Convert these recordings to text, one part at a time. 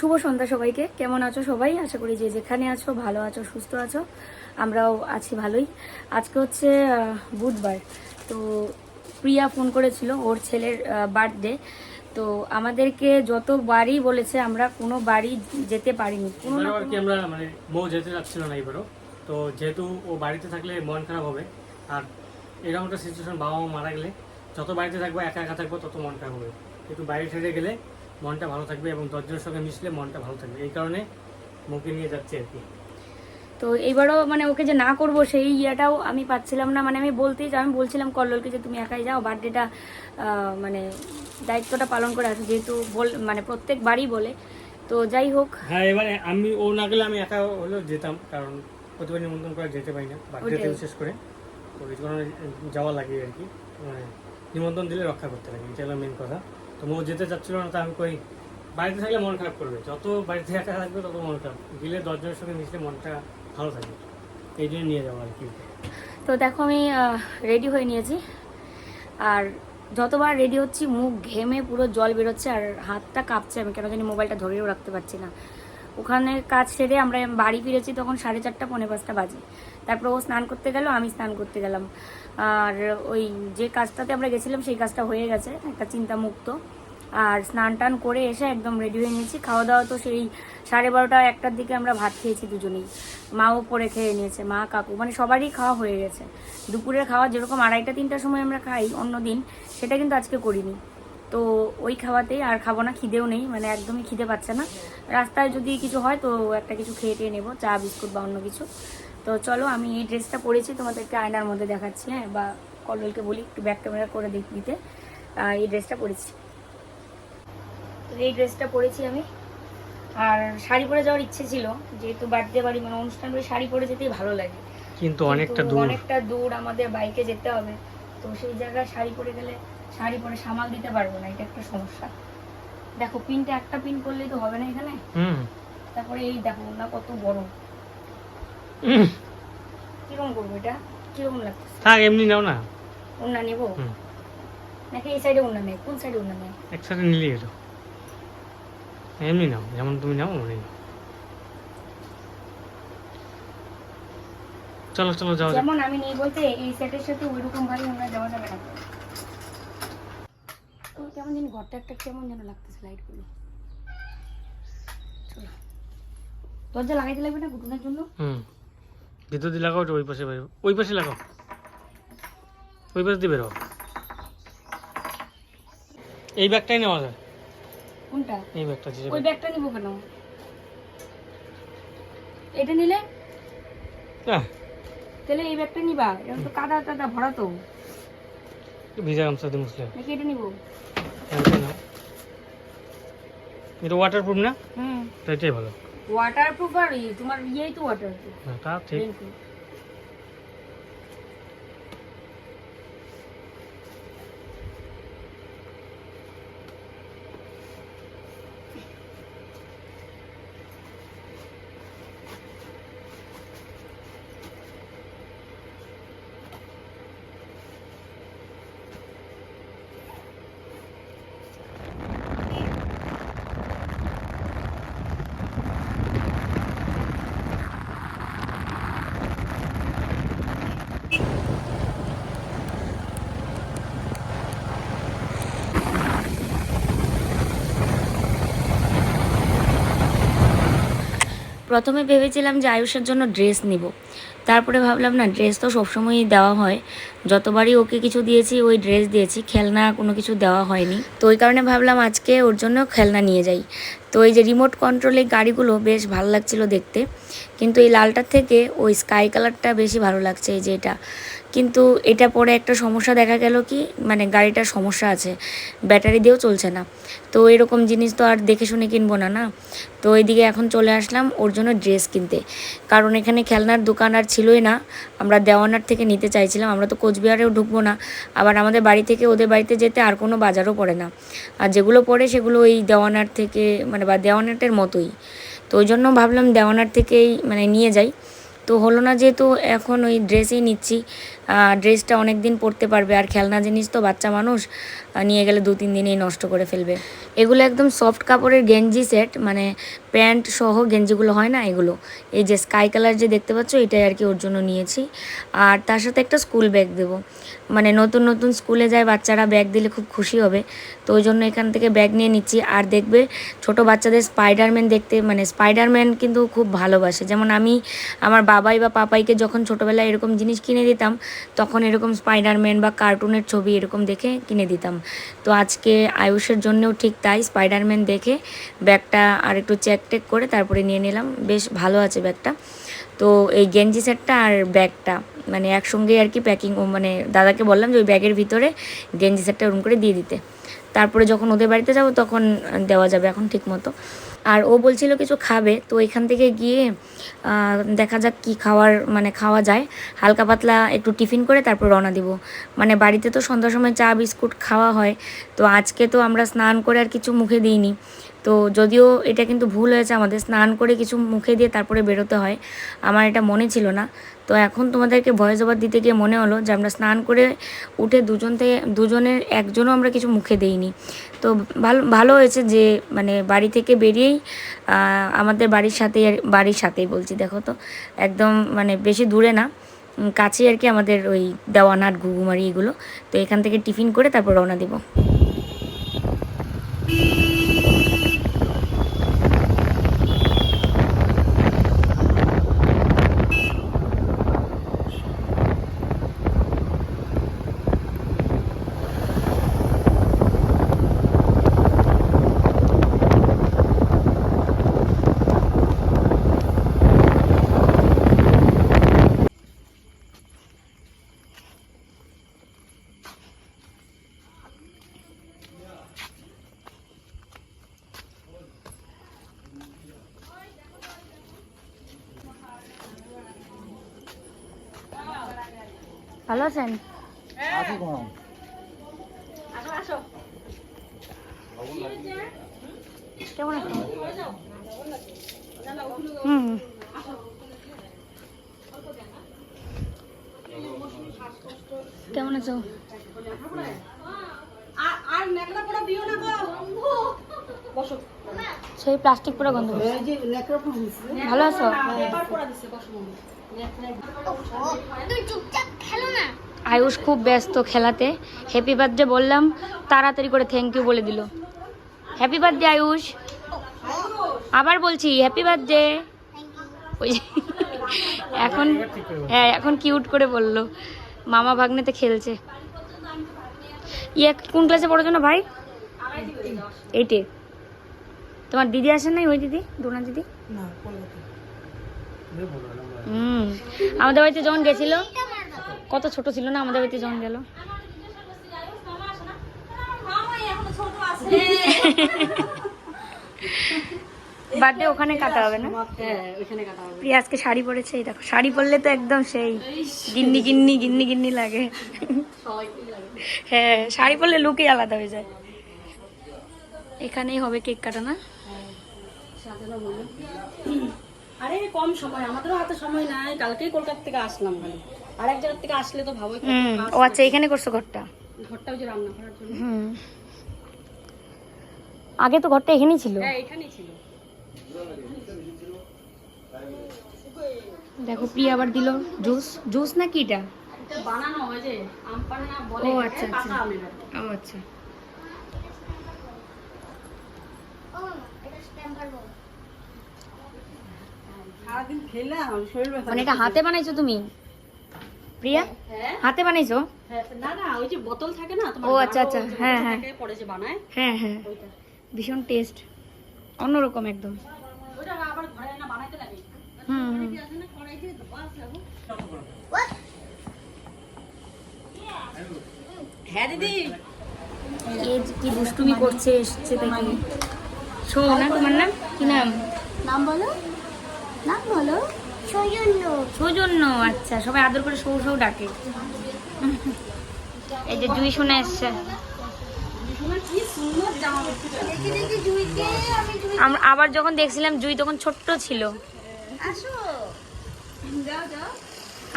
শুভ সন্ধ্যা সবাইকে। কেমন আছো সবাই? আশা করি যে যেখানে আছো ভালো আছো সুস্থ আছো আমরাও আছি ভালোই। আজকে হচ্ছে বুধবার। তো প্রিয়া ফোন করেছিল ওর ছেলের বার্থডে। তো আমাদেরকে যত বাড়ি বলেছে আমরা কোনো বাড়ি যেতে পারিনি। কোনো আমরা মানে বউ যেতে যাচ্ছিল না এবারও। তো যেহেতু ও বাড়িতে থাকলে মন খারাপ হবে। আর এরকম একটা সিচুয়েশন বাবা মা মারা গেলে যত বাড়িতে থাকব একা একা থাকব তত মন খারাপ হবে। কিন্তু বাইরে ছেড়ে গেলে মনটা ভালো থাকবে এবং দশজনের সঙ্গে মিশলে মনটা ভালো থাকবে। এই কারণে মুখে নিয়ে যাচ্ছে আর কি। তো এইবারও মানে ওকে যে না করব সেই ইয়েটাও আমি পাচ্ছিলাম না। মানে আমি বলতেই যে আমি বলছিলাম কল্লোলকে যে তুমি একাই যাও বার্থডেটা মানে দায়িত্বটা পালন করে আছে যেহেতু বল মানে প্রত্যেক বাড়ি বলে। তো যাই হোক। হ্যাঁ এবারে আমি ও না গেলে আমি একা হলেও যেতাম কারণ প্রতিবার নিমন্ত্রণ করে যেতে পারি না বার্থডেতে বিশেষ করে। কারণে যাওয়া লাগে আর কি। মানে নিমন্ত্রণ দিলে রক্ষা করতে লাগে এটা হলো মেন কথা। তো ও যেতে চাচ্ছিল না, তো আমি কই, বাড়িতে থাকলে মন খারাপ করবে। যত বাড়িতে একা থাকবে, তত মন খারাপ। গেলে দশজনের সঙ্গে মিশলে মনটা ভালো থাকবে। এই জন্য নিয়ে যাব আর কি। তো দেখো আমি রেডি হয়ে নিয়েছি। আর যতবার রেডি হচ্ছি, মুখ ঘেমে পুরো জল বেরোচ্ছে, আর হাতটা কাঁপছে আমি, কেন জানি মোবাইলটা ধরেও রাখতে পারছি না। ওখানে কাজ সেরে আমরা বাড়ি ফিরেছি তখন সাড়ে চারটা, পৌনে পাঁচটা বাজে। তারপর ও স্নান করতে গেল, আমি স্নান করতে গেলাম। আর ওই যে কাজটাতে আমরা গেছিলাম সেই কাজটা হয়ে গেছে, একটা চিন্তা মুক্ত আর স্নান টান করে এসে একদম রেডি হয়ে নিয়েছি। খাওয়া দাওয়া তো সেই সাড়ে বারোটা একটার দিকে আমরা ভাত খেয়েছি দুজনেই। মাও পরে খেয়ে নিয়েছে, মা, কাকু মানে সবারই খাওয়া হয়ে গেছে। দুপুরের খাওয়া যেরকম আড়াইটা, তিনটার সময় আমরা খাই অন্য দিন সেটা কিন্তু আজকে করিনি। তো ওই খাওয়াতেই আর খাব না খিদেও নেই মানে একদমই খিদে পাচ্ছে না। রাস্তায় যদি কিছু হয় তো একটা কিছু খেয়ে টেয়ে নেব চা বিস্কুট বা অন্য কিছু। তো চলো আমি এই ড্রেসটা পরেছি তোমাদেরকে আয়নার মধ্যে দেখাচ্ছি হ্যাঁ বা কল্লোলকে বলি একটু ব্যাক ক্যামেরা করে দেখ- দিতে। এই ড্রেসটা পরেছি। তো এই ড্রেসটা পরেছি আমি। আর শাড়ি পরে যাওয়ার ইচ্ছে ছিল যেহেতু বার্থডে বাড়ি মানে অনুষ্ঠান বাড়ি শাড়ি পরে যেতেই ভালো লাগে। কিন্তু অনেকটা দূর। অনেকটা দূর আমাদের বাইকে যেতে হবে তো সেই জায়গায় শাড়ি পরে গেলে শাড়ি পরে সামাল দিতে পারব না এটা একটা সমস্যা। দেখো পিনটা একটা পিন করলেই তো হবে না এখানে? হুম। তারপরে এই দেখো না কত বড় কীরকম করব এটা? কীরকম লাগতেছে? থাক এমনি নাও না। উন্না নেব? নাকি এই সাইডে উন্না নেই? কোন সাইডে উন্না নেই? একসাথে নিলে এলো এমনি নাও যেমন তুমি নাও নাও। চলো চলো যাও যেমন আমি নেই বলতে এই সেটের সাথে ওইরকম ভাবে আমরা যাওয়া যাবে না। তো কেমন জানি ঘরটা একটা কেমন যেন লাগতেছে লাইটগুলো চলো। দরজা লাগাইতে লাগবে না ঘুটুনের জন্য? হুম। ভিতর দিয়ে লাগাও ওই পাশে ওই পাশে লাগাও। ওই পাশে দিয়ে বেরো এই ব্যাগটাই নেওয়া যায়। কোনটা? এই ব্যাগটা ওই ব্যাগটা নিবো কেন? এটা নিলে? তাহলে এই ব্যাগটা নিবা। এখন তো কাদা টাদা ভরা তো। ভিজা গামছা দিয়ে মুসলে নাকি এটা নিবো এইটা নাও। এটা ওয়াটারপ্রুফ না? হুম। তো এটাই ভালো। ওয়াটারপ্রুফ আর তোমার ইয়েই তো ওয়াটারপ্রুফ হ্যাঁ, তা ঠিক। প্রথমে ভেবেছিলাম যে আয়ুষের জন্য ড্রেস নিব। তারপরে ভাবলাম, না ড্রেস তো সবসময়ই দেওয়া হয়। যতবারই ওকে কিছু দিয়েছি, ওই ড্রেস দিয়েছি। খেলনা কোনো কিছু দেওয়া হয়নি। তো ওই কারণে ভাবলাম আজকে ওর জন্য খেলনা নিয়ে যাই। তো এই যে রিমোট কন্ট্রোলে গাড়িগুলো বেশ ভালো লাগছিল দেখতে। কিন্তু এই লালটার থেকে ওই স্কাই কালারটা বেশি ভালো লাগছে, এই যে এটা। কিন্তু এটা পরে একটা সমস্যা দেখা গেল কি মানে গাড়িটার সমস্যা আছে, ব্যাটারি দিয়েও চলছে না। তো এরকম জিনিস তো আর দেখে শুনে কিনবো না না? তো এইদিকে এখন চলে আসলাম ওর জন্য ড্রেস কিনতে। কারণ এখানে খেলনার দোকান আর ছিলই না, আমরা দেওয়ানার থেকে নিতে চাইছিলাম, আমরা তো কোচবিহারেও ঢুকবো না। আবার আমাদের বাড়ি থেকে ওদের বাড়িতে যেতে আর কোনো বাজারও পড়ে না। আর যেগুলো পড়ে সেগুলো ওই দেওয়ানার থেকে মানে বা দেওয়ানাটের মতোই। তো ওই জন্য ভাবলাম দেওয়ানার থেকেই মানে নিয়ে যাই। তো হলো না যেহেতু এখন ওই ড্রেসই নিচ্ছি ড্রেসটা অনেক দিন পরতে পারবে। আর খেলনা জিনিস তো বাচ্চা মানুষ নিয়ে গেলে দু, তিন দিনেই নষ্ট করে ফেলবে। এগুলো একদম সফট কাপড়ের গেঞ্জি সেট মানে প্যান্ট সহ গেঞ্জিগুলো হয় না এগুলো? এই যে স্কাই কালার যে দেখতে পাচ্ছ, এটাই আর কি ওর জন্য নিয়েছি। আর তার সাথে একটা স্কুল ব্যাগ দেবো। মানে নতুন নতুন স্কুলে যায় বাচ্চারা ব্যাগ দিলে খুব খুশি হবে। তো ওই জন্য এখান থেকে ব্যাগ নিয়ে নিচ্ছি। আর দেখবে ছোট বাচ্চাদের স্পাইডারম্যান দেখতে মানে স্পাইডারম্যান কিন্তু খুব ভালোবাসে। যেমন আমি আমার বাবাই বা পাপাইকে যখন ছোটোবেলায় এরকম জিনিস কিনে দিতাম তখন এরকম স্পাইডারম্যান বা কার্টুনের ছবি এরকম দেখে কিনে দিতাম। তো আজকে আয়ুষের জন্যও ঠিক তাই স্পাইডারম্যান দেখে ব্যাগটা আর একটু চেক টেক করে তারপরে নিয়ে নিলাম। বেশ ভালো আছে ব্যাগটা। তো এই গেঞ্জি সেটটা আর ব্যাগটা মানে একসঙ্গে আর কি প্যাকিং মানে দাদাকে বললাম যে ওই ব্যাগের ভিতরে গেঞ্জি সেটটা ওরকম করে দিয়ে দিতে। তারপরে যখন ওদের বাড়িতে যাব তখন দেওয়া যাবে এখন ঠিক মতো আর ও বলছিল কিছু খাবে, তো এখান থেকে গিয়ে দেখা যাক কি খাওয়ার মানে খাওয়া যায়। হালকা পাতলা একটু টিফিন করে তারপর রওনা দিব। মানে বাড়িতে তো সন্ধ্যার সময় চা, বিস্কুট খাওয়া হয়, তো আজকে তো আমরা স্নান করে আর কিছু মুখে দিইনি। তো যদিও এটা কিন্তু ভুল হয়েছে, আমাদের স্নান করে কিছু মুখে দিয়ে তারপরে বেরোতে হয়। আমার এটা মনে ছিল না। তো এখন তোমাদেরকে ভয়েস ওভার দিতে গিয়ে মনে হলো যে আমরা স্নান করে উঠে দুজন থেকে, দুজনের, একজনও আমরা কিছু মুখে দেইনি। তো ভালো ভালো হয়েছে যে মানে বাড়ি থেকে বেরিয়েই আমাদের বাড়ির সাথেই বাড়ির সাথেই বলছি, দেখো তো। একদম মানে বেশি দূরে না। কাছেই আর কি আমাদের ওই দেওয়ানহাট ঘুঘুমারি এগুলো। তো এখান থেকে টিফিন করে তারপর রওনা দিব। ভালো আছেন? কেমন আছেন? হুম। কেমন আছো? আর নেকড়া পোড়া দিও না গো। বসো। সেই প্লাস্টিক পুরো গন্ধ ভালো আছো পেপার পোড়া দিছে বসো আয়ুষ খুব ব্যস্ত খেলাতে। হ্যাপি বার্থডে বললাম তাড়াতাড়ি করে থ্যাংক ইউ বলে দিল। Happy birthday Ayush. আবার বলছি হ্যাপি বার্থডে ওই এখন হ্যাঁ এখন কিউট করে বলল। মামা ভাগ্নেতে খেলছে। ইয়ে কোন ক্লাসে পড়ো না ভাই? এইটে। তোমার দিদি আসেন নাই ওই দিদি? ডোনা দিদি? হুম আমাদের বাড়িতে যখন গেছিল কত ছোট ছিল না আমাদের বাড়িতে যখন গেল। বার্থডে ওখানে কাটা হবে না? আজকে শাড়ি পরেছে, এই দেখো, শাড়ি পরলে তো একদম সেই গিন্নি গিন্নি গিন্নি গিন্নি লাগে। হ্যাঁ শাড়ি পরলে লুকই আলাদা হয়ে যায়। এখানেই হবে কেক কাটা, না? আরে, কম সময়, আমাদেরও হাতে সময় নাই, কালকেই কলকাতা থেকে আসলাম আর এক জায়গা থেকে আসলে তো হুম ও আচ্ছা এখানে করছ ঘরটা? থাকে। ঘরটা ওই যে রান্না করার জন্য। হুম। আগে তো ঘরটা এখানেই ছিল। হ্যাঁ এখানেই ছিল। দেখো প্রিয়া আবার দিল জুস। জুস না কি এটা? বানানো হয় যে আম পান্না বলে ও, আচ্ছা, আচ্ছা। ও আচ্ছা। মানে এটা হাতে বানাইছো তুমি? প্রিয়া হ্যাঁ? হাতে বানাইছো? হ্যাঁ, না না ওই যে বোতল থাকে না তোমার ও, আচ্ছা, আচ্ছা, হ্যাঁ, হ্যাঁ। পরে যে বানায় হ্যাঁ হ্যাঁ ওইটা। ভীষণ টেস্ট অন্যরকম একদম। ওইটা আবার ঘরে না বানাইতে লাগে। হুম। হ্যাঁ দিদি। এই যে কি দুষ্টুমি করছে এসছে দেখি। শো না তোমার নাম? কি নাম? নাম বলো। নাম বলো। সৌজন্য। সৌজন্য আচ্ছা সবাই আদর করে সৌ সৌ ডাকে। এই যে জুই শোনা এসছে। আবার যখন দেখছিলাম জুই তখন ছোট্ট ছিল।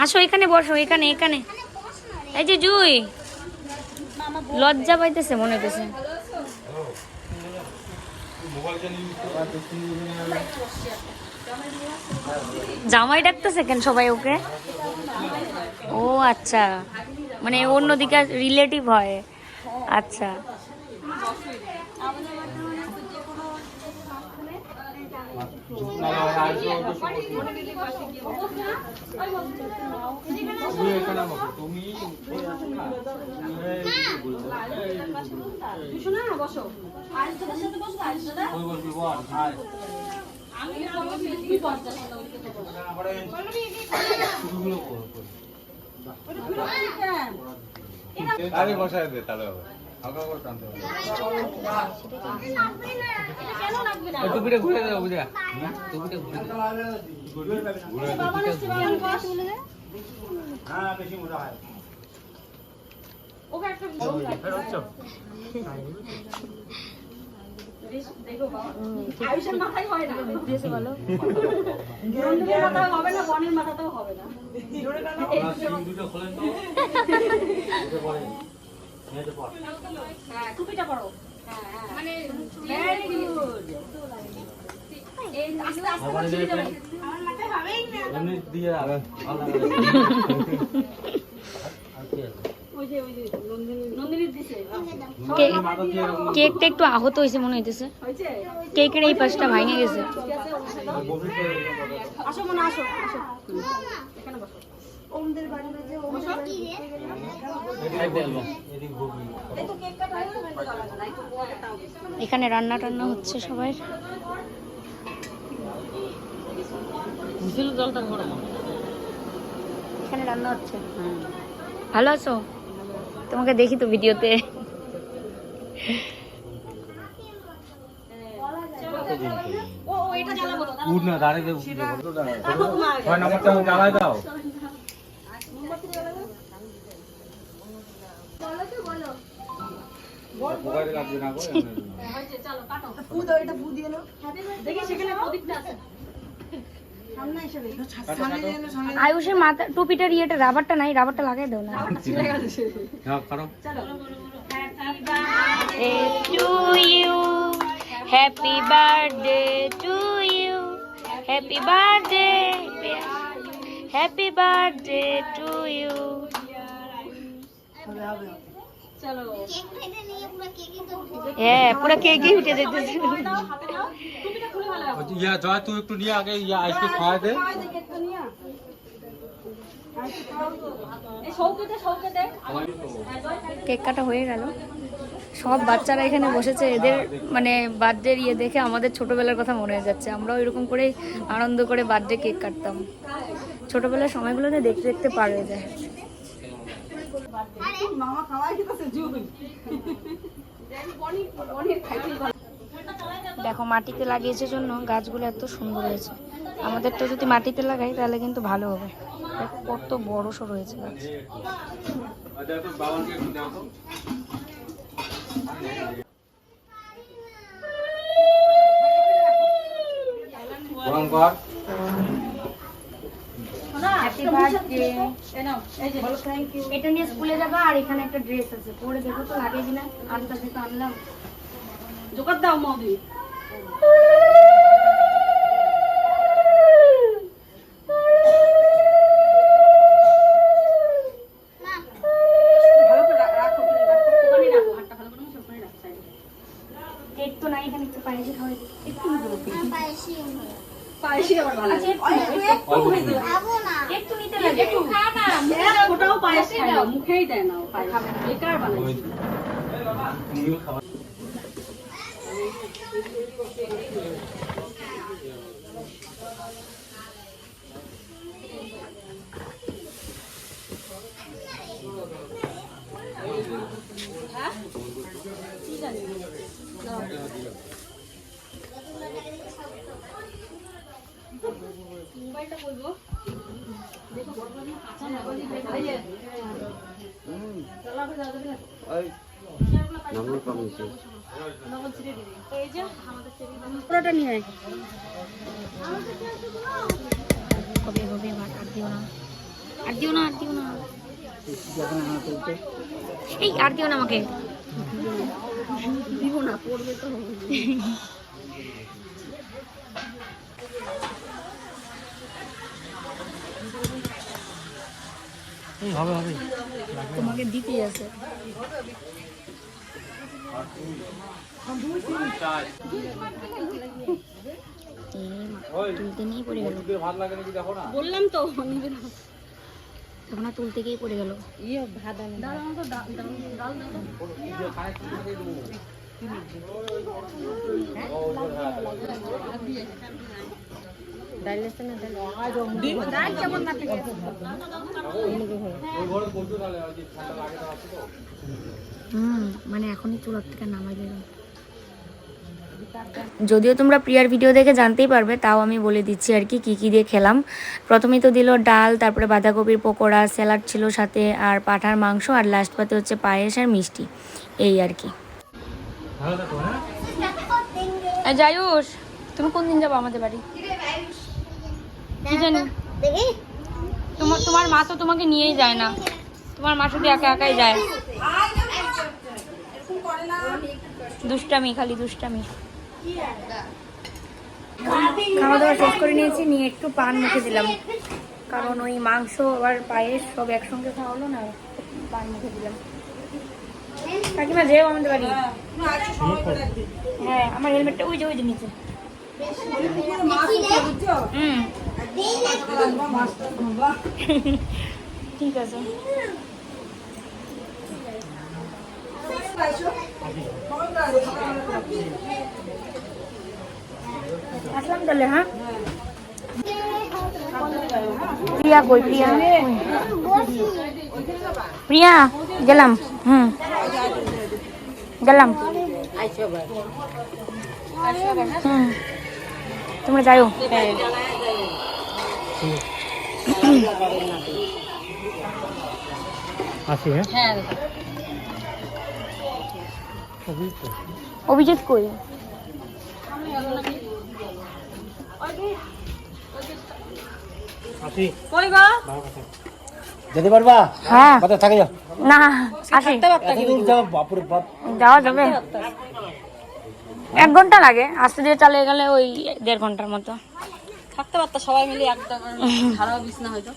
আসো। এখানে বসো এখানে এখানে এখানে। এই যে জুই। লজ্জা পাইতেছে মনে হইতেছে। জামাই ডাকতেছে কেন সবাই ওকে? ও আচ্ছা। মানে অন্যদিকে রিলেটিভ হয়। আচ্ছা। আমি। আরে বসায় দে তাহলে টুপিটা ঘুরে দাও বুঝা টুপিটা ঘুরে বাবা আসছে বাবা বস ওকে একটা বউ লাগবে। দেখো বাবা আয়ুষের মাথায় হয় না। বলো মাথায় হবে না বনের মাথাতেও হবে না। হ্যাঁ টুপিটা পরো হ্যাঁ হ্যাঁ মানে ভেরি গুড আস্তে আস্তে আমার মাথায় হবেই না। এমনি দিয়ে কেকটা একটু আহত হয়েছে মনে হইতেছে। কেকের এই পাশটা ভাঙে গেছে। আসো মনে আসো আসো। এখানে বসো। ওমদের বাড়ি বাজে ওম এদিক ঘুরবি এই তো কেক কাটা হয়ে বড় তাও এখানে রান্না টান্না হচ্ছে সবাই। জলটা এখানে রান্না হচ্ছে। ভালো আছো? তোমাকে দেখি তো ভিডিওতে। ও ও এটা জ্বালাবো। তো উঠ না। দাঁড়িয়ে দাও পোকাতে লাগবে না গো হয়েছে চলো কাটো ফু দাও এটা ফু দিয়ে নাও দেখি সেখানে প্রদীপটা আছে সামনে হিসেবে আয়ুষের মাথা টুপিটার ইয়েটা রাবারটা নাই রাবারটা লাগাই দাও না। ছিঁড়ে গেছে happy birthday to you happy birthday happy birthday to you হ্যাঁ পুরো কেকই উঠে যেতেছে ইয়া জয় তুই একটু নিয়ে আগে ইয়া আইসকে খাওয়া দে। কেক কাটা হয়ে গেল। সব বাচ্চারা এখানে বসেছে। এদের মানে বার্থডে ইয়ে দেখে আমাদের ছোটবেলার কথা মনে হয়ে যাচ্ছে। আমরাও এরকম করেই আনন্দ করে বার্থডে কেক কাটতাম। ছোটবেলার সময়গুলোতে দেখতে দেখতে পার হয়ে যায়। মামা খাওয়াই জুই। দেখো মাটিতে লাগিয়েছে জন্য গাছগুলো এত সুন্দর হয়েছে। আমাদেরটা যদি মাটিতে লাগাই তাহলে কিন্তু ভালো হবে। দেখো কত বড় সড় হয়েছে গাছ। তো গরম কর। হ্যাপি বার্থডে থ্যাংক ইউ এটা নিয়ে স্কুলে যাবা আর এখানে একটা ড্রেস আছে পরে দেখো তো লাগে কিনা যেটা আনলাম। জোগাড় দাও মৌদি একটু একটু নিতে লাগে। একটু খা না ফোটাও পায়েস খায় মুখেই দেয় না পায়েস। বেকার বানাইছে। তুমিও খাওয়া মোবাইলটা বলব দেখো বড় বড় কাঁচা না এই যে চলা করে যাবে না এই পুরোটা নিয়ে হবে আর দিও না। আর দিও না আর দিও না। এই আর দিও না আমাকে। দিব না পড়বে তো। হবে হবে তোমাকে দিতেই আছে। তুলতে নিয়ে পড়ে গেল। বললাম তো তখন তুলতে গিয়ে পড়ে গেল। ইয়ে ভাত মানে এখনই চুলার থেকে নামাই দিলাম। যদিও তোমরা প্রিয়ার ভিডিও দেখে জানতেই পারবে তাও আমি বলে দিচ্ছি আর কি কী কী দিয়ে খেলাম। প্রথমেই তো দিল ডাল তারপরে বাঁধাকপির পকোড়া স্যালাড ছিল সাথে আর পাঠার মাংস আর লাস্ট পাতে হচ্ছে পায়েস আর মিষ্টি। এই আর কি। ভালো থাকো হ্যাঁ? তুমি কোন দিন যাব আমাদের বাড়ি? কি জানি? তোমার তোমার মা তো তোমাকে নিয়েই যায় না। তোমার মা শুধু একা একাই যায়। দুষ্টামি খালি দুষ্টামি। খাওয়া দাওয়া শেষ করে নিয়েছি নিয়ে একটু পান মুখে দিলাম। কারণ ওই মাংস আর পায়েস সব একসঙ্গে খাওয়া হলো না পান মুখে দিলাম। কাকিমা যেও আমাদের বাড়ি। হ্যাঁ আমার হেলমেটটা ওই যে ওই যে নিচে। হুম। ঠিক আছে। হ্যাঁ? প্রিয়া কই প্রিয়া? প্রিয়া গেলাম হুম। গেলাম। হুম। তোমরা যাও হ্যাঁ? হ্যাঁ অভিজিৎ কই? যেতে পারবা? হ্যাঁ। থাকে যাও। না আসি। বাপুরে বাপ। যাওয়া যাবে। এক ঘণ্টা লাগে। আসতে ধীরে চালিয়ে গেলে ওই দেড় ঘণ্টার মতো। থাকতে সবাই মিলে একটা খারাপ বিছনা হয়তো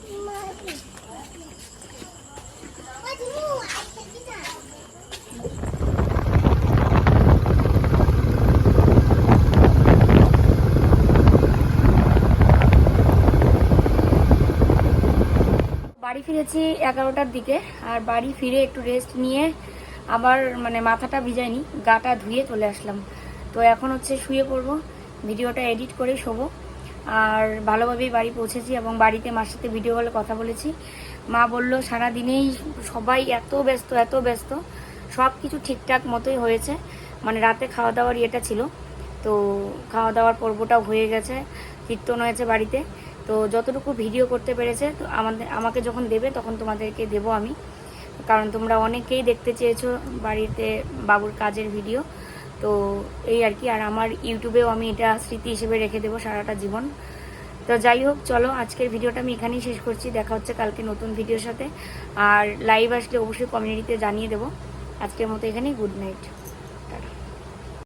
বাড়ি ফিরেছি এগারোটার দিকে, আর বাড়ি ফিরে একটু রেস্ট নিয়ে আবার মানে মাথাটা ভিজাইনি গাটা ধুয়ে চলে আসলাম। তো এখন হচ্ছে শুয়ে পড়ব, ভিডিওটা এডিট করে শোবো। আর ভালোভাবেই বাড়ি পৌঁছেছি এবং বাড়িতে মার সাথে ভিডিও কলে কথা বলেছি। মা বলল সারা দিনেই সবাই এত ব্যস্ত এত ব্যস্ত। সব কিছু ঠিকঠাক মতোই হয়েছে। মানে রাতে খাওয়া দাওয়ার ইয়েটা ছিল। তো খাওয়া দাওয়ার পর্বটাও হয়ে গেছে, কীর্তন হয়েছে বাড়িতে। তো যতটুকু ভিডিও করতে পেরেছে, তো আমাদের, আমাকে যখন দেবে, তখন তোমাদেরকে দেবো আমি। কারণ তোমরা অনেকেই দেখতে চেয়েছো বাড়িতে বাবুর কাজের ভিডিও তো এই আর কি, আর আমার ইউটিউবেও আমি এটা স্মৃতি হিসেবে রেখে দেবো সারাটা জীবন। তো যাই হোক, চলো আজকের ভিডিওটা আমি এখানেই শেষ করছি। দেখা হচ্ছে কালকে নতুন ভিডিওর সাথে। আর লাইভ আসলে অবশ্যই কমিউনিটিতে জানিয়ে দেবো। আজকের মতো এখানেই গুড নাইট